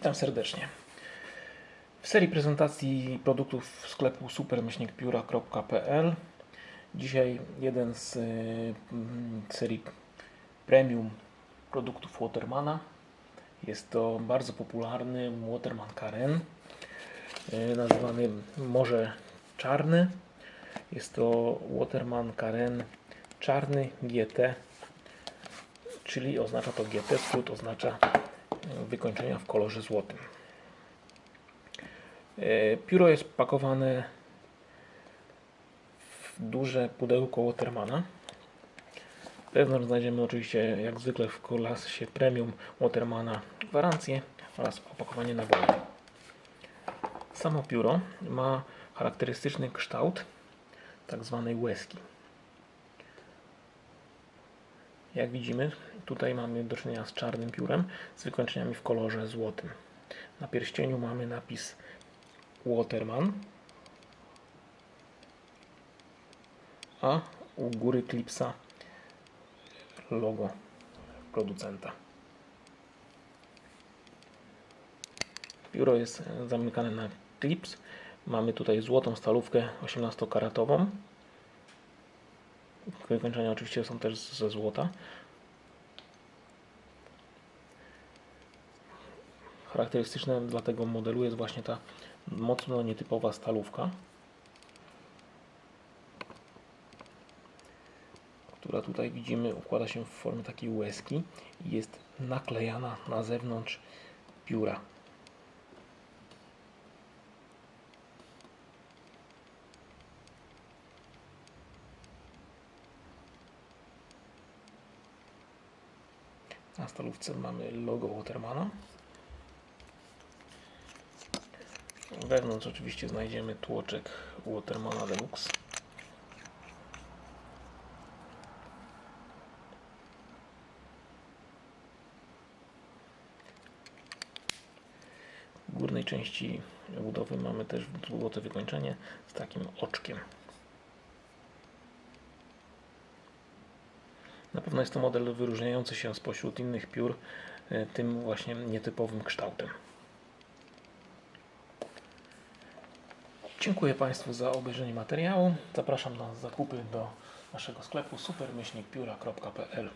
Witam serdecznie. W serii prezentacji produktów sklepu supermyślnikpióra.pl Dzisiaj jeden z y, mm, serii premium produktów Watermana. Jest to bardzo popularny Waterman Karen, y, nazywany Morze Czarny. Jest to Waterman Karen czarny GT, czyli oznacza to GT, skrót oznacza wykończenia w kolorze złotym. E, Pióro jest pakowane w duże pudełko Watermana. Wewnątrz znajdziemy oczywiście jak zwykle w klasie premium Watermana gwarancję oraz opakowanie naboju. Samo pióro ma charakterystyczny kształt tak zwanej łezki. Jak widzimy, tutaj mamy do czynienia z czarnym piórem z wykończeniami w kolorze złotym. Na pierścieniu mamy napis Waterman, a u góry klipsa logo producenta. Pióro jest zamykane na klips. Mamy tutaj złotą stalówkę 18-karatową Wykończenia oczywiście są też ze złota. Charakterystyczne dla tego modelu jest właśnie ta mocno nietypowa stalówka, która tutaj widzimy układa się w formie takiej łezki i jest naklejana na zewnątrz pióra. Na stalówce mamy logo Watermana. Wewnątrz oczywiście znajdziemy tłoczek Watermana Deluxe. W górnej części budowy mamy też złote wykończenie z takim oczkiem. Na pewno jest to model wyróżniający się spośród innych piór e, tym właśnie nietypowym kształtem. Dziękuję Państwu za obejrzenie materiału. Zapraszam na zakupy do naszego sklepu supermyślnikpióra.pl